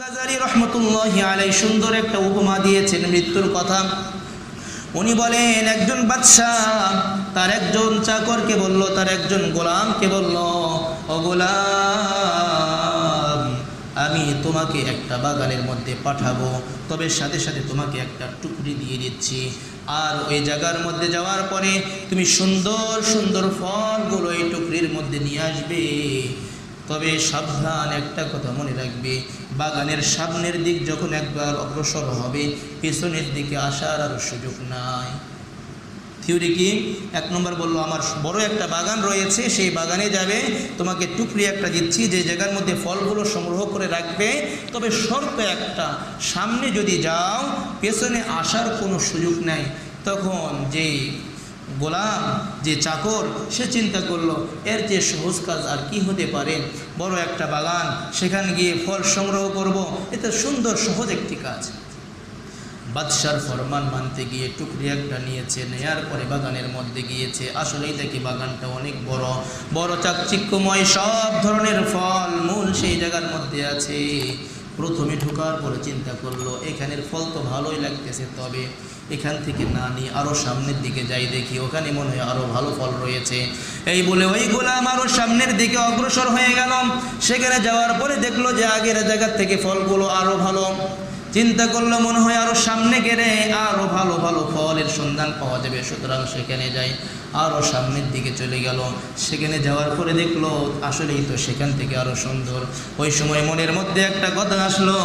গাজালি রহমতুল্লাহ আলাই সুন্দর একটা উপমা দিয়েছেন মৃত্যুর কথা। উনি বলেন, একজন বাদশাহ, তার একজন চাকরকে বলল, তার একজন গোলামকে বলল, ও গোলাম, আমি তোমাকে একটা বাগানের মধ্যে পাঠাবো, তবে সাথে সাথে তোমাকে একটা টুকরি দিয়ে দিচ্ছি। আর ওই জায়গার মধ্যে যাওয়ার পরে তুমি সুন্দর সুন্দর ফলগুলো এই টুকরির মধ্যে নিয়ে আসবে। তবে সাবধান একটা কথা মনে রাখবে। বাগানের সামনের দিক যখন একবার অগ্রসর হবে, পেছনের দিকে আসার আর সুযোগ নাই। থিওরি কি? এক নম্বর বলল, আমার বড় একটা বাগান রয়েছে, সেই বাগানে যাবে, তোমাকে টুকরি একটা দিচ্ছি, যে জায়গার মধ্যে ফলগুলো সংগ্রহ করে রাখবে। তবে শর্ত একটা, সামনে যদি যাও, পেছনে আসার কোনো সুযোগ নাই। তখন যে গোলাম যে চাকর, সে চিন্তা করল, এর যে সহজ কাজ আর কি হতে পারে? বড় একটা বাগান, সেখানে গিয়ে ফল সংগ্রহ করব এটা সুন্দর, সহজ একটি কাজ। বাদশার ফরমান মানতে গিয়ে টুকরি একটা নিয়েছে, নেয়ার পরে বাগানের মধ্যে গিয়েছে। আসলেই দেখি বাগানটা অনেক বড়। বড় চাকচিক্যময়, সব ধরনের ফল, মূল সেই জায়গার মধ্যে আছে। প্রথমে ঢোকার পরে চিন্তা করল, এখানের ফল তো ভালোই লাগতেছে, তবে এখান থেকে না নিয়ে আরও সামনের দিকে যাই দেখি, ওখানে মনে হয় আরও ভালো ফল রয়েছে। এই বলে ওই গোলাম আরও সামনের দিকে অগ্রসর হয়ে গেলাম। সেখানে যাওয়ার পরে দেখল যে আগের জায়গার থেকে ফলগুলো আরও ভালো। চিন্তা করল মনে হয় আরও সামনে গেলে আরও ভালো ভালো ফলের সন্ধান পাওয়া যাবে। সুতরাং সেখানে যাই আরও সামনের দিকে চলে গেল। সেখানে যাওয়ার পরে দেখল, আসলেই তো সেখান থেকে আরও সুন্দর। ওই সময় মনের মধ্যে একটা কথা আসলো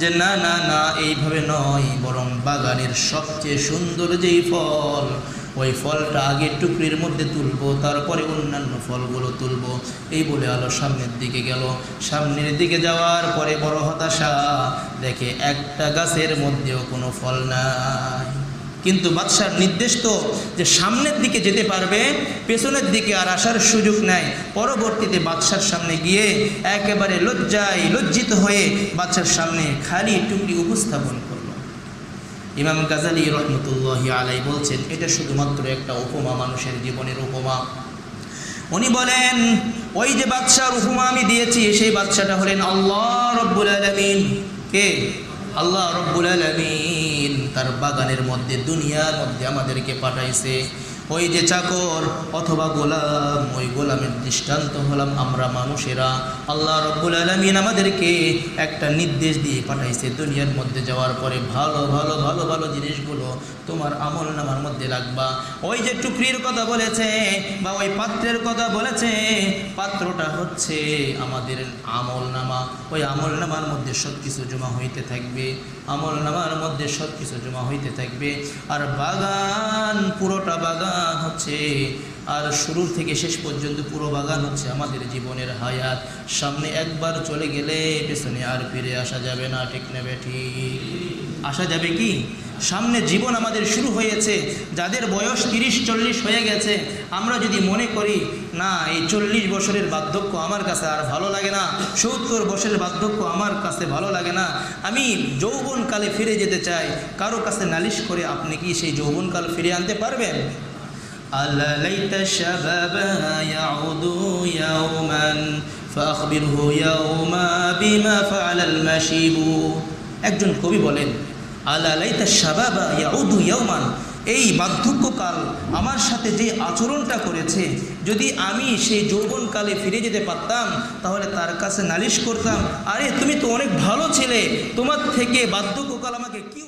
যে, না না না, এইভাবে নয়, বরং বাগানের সবচেয়ে সুন্দর যেই ফল ওই ফলটা আগে টুকরির মধ্যে তুলবো, তারপরে অন্যান্য ফলগুলো তুলবো। এই বলে আলো সামনের দিকে গেল। সামনের দিকে যাওয়ার পরে বড় হতাশা, দেখে একটা গাছের মধ্যেও কোনো ফল নাই। কিন্তু বাদশার নির্দেশ তো যে সামনের দিকে যেতে পারবে, পেছনের দিকে আর আসার সুযোগ নাই। পরবর্তীতে বাদশার সামনে গিয়ে একেবারে লজ্জায় লজ্জিত হয়ে বাদশার সামনে খালি টুকরি উপস্থাপন করল। ইমাম গাজালি রহমতুল্লাহ আলাই বলছেন, এটা শুধুমাত্র একটা উপমা, মানুষের জীবনের উপমা। উনি বলেন, ওই যে বাদশার উপমা আমি দিয়েছি, সেই বাদশাটা হলেন আল্লাহ রব্বুল আলমিন। কে? আল্লাহ রব্বুল আলমিন। তার বাগানের মধ্যে, দুনিয়ার মধ্যে আমাদেরকে পাঠাইছে। ওই যে চাকর অথবা গোলাম, ওই গোলামের দৃষ্টান্ত হলাম আমরা মানুষেরা। আল্লাহ রব্বুল আলমিন আমাদেরকে একটা নির্দেশ দিয়ে পাঠাইছে, দুনিয়ার মধ্যে যাওয়ার পরে ভালো ভালো ভালো ভালো জিনিসগুলো তোমার আমল নামার মধ্যে রাখবা। ওই যে টুকরির কথা বলেছে বা ওই পাত্রের কথা বলেছে, পাত্রটা হচ্ছে আমাদের আমল নামা। ওই আমল নামার মধ্যে সব কিছু জমা হইতে থাকবে, আমল নামার মধ্যে সব কিছু জমা হইতে থাকবে। আর বাগান, পুরোটা বাগান হচ্ছে। আর শুরুর থেকে শেষ পর্যন্ত পুরো বাগান হচ্ছে আমাদের জীবনের হায়াত। সামনে একবার চলে গেলে পেছনে আর ফিরে আসা যাবে না, ঠিক নেবে ঠিক আসা যাবে কি? সামনে জীবন আমাদের শুরু হয়েছে, যাদের বয়স তিরিশ, চল্লিশ হয়ে গেছে। আমরা যদি মনে করি, না, এই চল্লিশ বছরের বার্ধক্য আমার কাছে আর ভালো লাগে না, সত্তর বছরের বার্ধক্য আমার কাছে ভালো লাগে না, আমি যৌবনকালে ফিরে যেতে চাই। কারও কাছে নালিশ করে আপনি কি সেই যৌবনকাল ফিরে আনতে পারবেন? ألا ليت الشباب يعود يوما فأخبره يوما بما فعل المشيب একজন কবি বলেন আলা লাইতা শাবাবা ইয়াউদু ইয়াউমান এই বার্ধক্যকাল আমার সাথে যে আচরণটা করেছে যদি আমি সেই যৌবনকালে ফিরে যেতে পারতাম তাহলে তার কাছে নালিশ করতাম আরে তুমি তো অনেক ভালো ছেলে তোমার থেকে বার্ধক্যকাল আমাকে কি